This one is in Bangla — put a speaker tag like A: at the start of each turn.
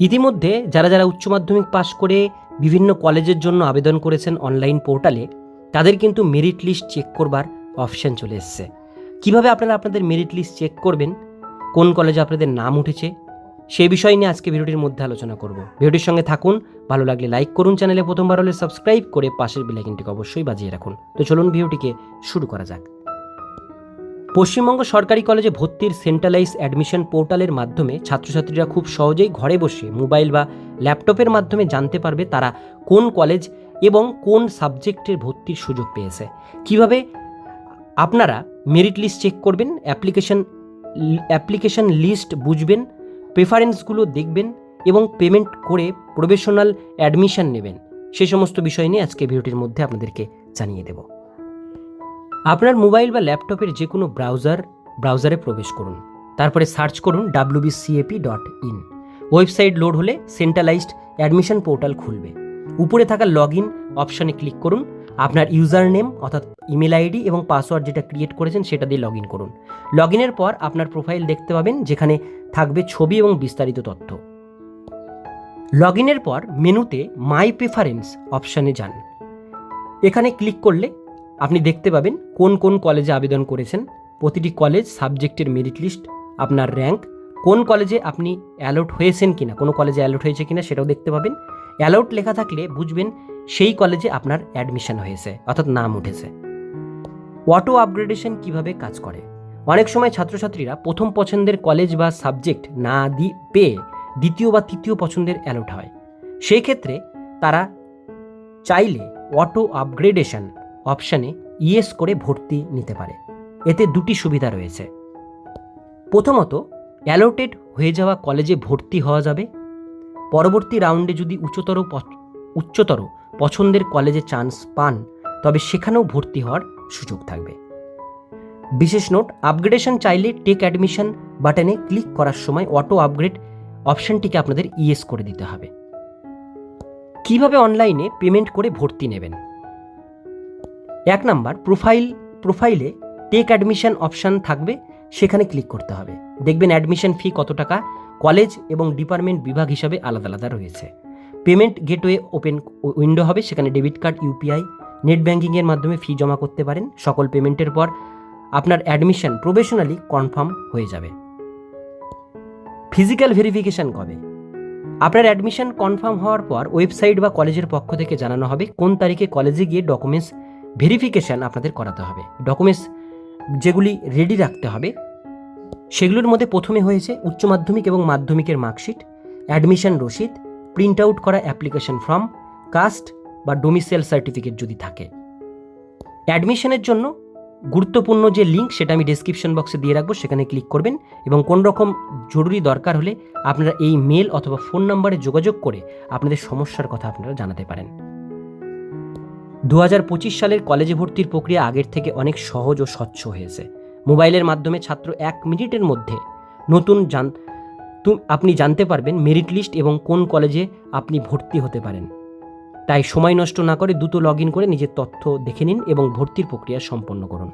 A: ইতিমধ্যে যারা যারা উচ্চ মাধ্যমিক পাশ করে বিভিন্ন কলেজের জন্য আবেদন করেছেন অনলাইন পোর্টালে, তাদের কিন্তু মেরিট লিস্ট চেক করবার অপশান চলে এসছে। কীভাবে আপনারা আপনাদের মেরিট লিস্ট চেক করবেন? কোন কলেজে আপনাদের নাম উঠেছে? সেই বিষয় নিয়ে আজকে ভিডিওটির মধ্যে আলোচনা করব। ভিডিওটির সঙ্গে থাকুন, ভালো লাগলে লাইক করুন চ্যানেলে প্রথমবার হলে সাবস্ক্রাইব করে পাশের বেলাইকিনটিকে অবশ্যই বাজিয়ে রাখুন। তো চলুন ভিডিওটিকে শুরু করা যাক। পশ্চিমবঙ্গ সরকারি কলেজে ভর্তির সেন্ট্রালাইজ অ্যাডমিশন পোর্টালের মাধ্যমে ছাত্রছাত্রীরা খুব সহজেই ঘরে বসে মোবাইল বা ল্যাপটপের মাধ্যমে জানতে পারবে তারা কোন কলেজ এবং কোন সাবজেক্টের ভর্তির সুযোগ পেয়েছে। কীভাবে আপনারা মেরিট লিস্ট চেক করবেন অ্যাপ্লিকেশন অ্যাপ্লিকেশন লিস্ট বুঝবেন প্রেফারেন্সগুলো দেখবেন এবং পেমেন্ট করে প্রফেশনাল অ্যাডমিশন নেবেন। সে সমস্ত বিষয় নিয়ে আজকে ভিডিওটির মধ্যে আপনাদেরকে জানিয়ে দেব। আপনার মোবাইল বা ল্যাপটপের যে কোনো ব্রাউজার, ব্রাউজারে প্রবেশ করুন। তারপরে সার্চ করুন WBCAP dot in website load হলে সেন্ট্রালাইজড অ্যাডমিশন পোর্টাল খুলবে। উপরে থাকা লগ ইন অপশানে ক্লিক করুন। আপনার ইউজার নেম অর্থাৎ ইমেল আইডি এবং পাসওয়ার্ড যেটা ক্রিয়েট করেছেন সেটা দিয়ে লগ ইন করুন। লগ ইনের পর আপনার প্রোফাইল দেখতে পাবেন যেখানে থাকবে ছবি এবং বিস্তারিত তথ্য। লগ ইনের পর মেনুতে মাই প্রেফারেন্স অপশানে যান। এখানে ক্লিক করলে আপনি দেখতে পাবেন কোন কোন কলেজে আবেদন করেছেন, প্রতিটি কলেজ সাবজেক্টের মেরিট লিস্ট আপনার র্যাঙ্ক কোন কলেজে আপনি অ্যালোট হয়েছেন কিনা, কোনো কলেজে অ্যালোট হয়েছে কিনা সেটাও দেখতে পাবেন। অ্যালাউট লেখা থাকলে বুঝবেন সেই কলেজে আপনার অ্যাডমিশন হয়েছে, অর্থাৎ নাম উঠেছে। অটো আপগ্রেডেশন কীভাবে কাজ করে? অনেক সময় ছাত্রছাত্রীরা প্রথম পছন্দের কলেজ বা সাবজেক্ট না দি, পেয়ে দ্বিতীয় বা তৃতীয় পছন্দের অ্যালোট হয়। সেই ক্ষেত্রে তারা চাইলে অটো আপগ্রেডেশন অপশানে ইয়েস করে ভর্তি নিতে পারে। এতে দুটি সুবিধা রয়েছে। প্রথমত, অ্যালোটেড হয়ে যাওয়া কলেজে ভর্তি হওয়া যাবে। পরবর্তী রাউন্ডে যদি উচ্চতর উচ্চতর পছন্দের কলেজে চান্স পান, তবে সেখানেও ভর্তি হওয়ার সুযোগ থাকবে। বিশেষ নোট, আপগ্রেডেশন চাইলে টেক অ্যাডমিশন বাটনে ক্লিক করার সময় অটো আপগ্রেড অপশনটিকে আপনাদের ইয়েস করে দিতে হবে। কীভাবে অনলাইনে পেমেন্ট করে ভর্তি নেবেন? এক নাম্বার, প্রোফাইল, প্রোফাইলে টেক অ্যাডমিশন অপশান থাকবে, সেখানে ক্লিক করতে হবে। দেখবেন অ্যাডমিশন ফি কত টাকা কলেজ এবং ডিপার্টমেন্ট বিভাগ হিসাবে আলাদা আলাদা রয়েছে। পেমেন্ট গেটওয়ে ওপেন উইন্ডো হবে, সেখানে ডেবিট কার্ড ইউপিআই নেট ব্যাঙ্কিংয়ের মাধ্যমে ফি জমা করতে পারেন। সকল পেমেন্টের পর আপনার অ্যাডমিশন প্রফেশনালি কনফার্ম হয়ে যাবে। ফিজিক্যাল ভেরিফিকেশন কবে? আপনার অ্যাডমিশন কনফার্ম হওয়ার পর ওয়েবসাইট বা কলেজের পক্ষ থেকে জানানো হবে, কোন তারিখে কলেজে গিয়ে ডকুমেন্টস ভেরিফিকেশন আপনাদের করাতে হবে। ডকুমেন্টস যেগুলি রেডি রাখতে হবে, সেগুলোর মধ্যে প্রথমে হয়েছে উচ্চ মাধ্যমিক এবং মাধ্যমিকের মার্কশিট অ্যাডমিশন রসিদ প্রিন্ট আউট করা অ্যাপ্লিকেশন ফর্ম কাস্ট বা ডোমিসাইল সার্টিফিকেট যদি থাকে। অ্যাডমিশনের জন্য গুরুত্বপূর্ণ যে লিঙ্ক সেটা আমি ডেসক্রিপশন বক্সে দিয়ে রাখব, সেখানে ক্লিক করবেন এবং কোন রকম জরুরি দরকার হলে আপনারা এই মেল অথবা ফোন নাম্বারে যোগাযোগ করে আপনাদের সমস্যার কথা আপনারা জানাতে পারেন। দু হাজার পঁচিশ সালের কলেজে ভর্তির প্রক্রিয়া আগের থেকে অনেক সহজ ও স্বচ্ছ হয়েছে। মোবাইলের মাধ্যমে ছাত্র এক মিনিটের মধ্যে নতুন জান আপনি জানতে পারবেন মেরিট লিস্ট এবং কোন কলেজে আপনি ভর্তি হতে পারেন। তাই সময় নষ্ট না করে দ্রুত লগ করে নিজের তথ্য দেখে নিন এবং ভর্তির প্রক্রিয়া সম্পন্ন করুন।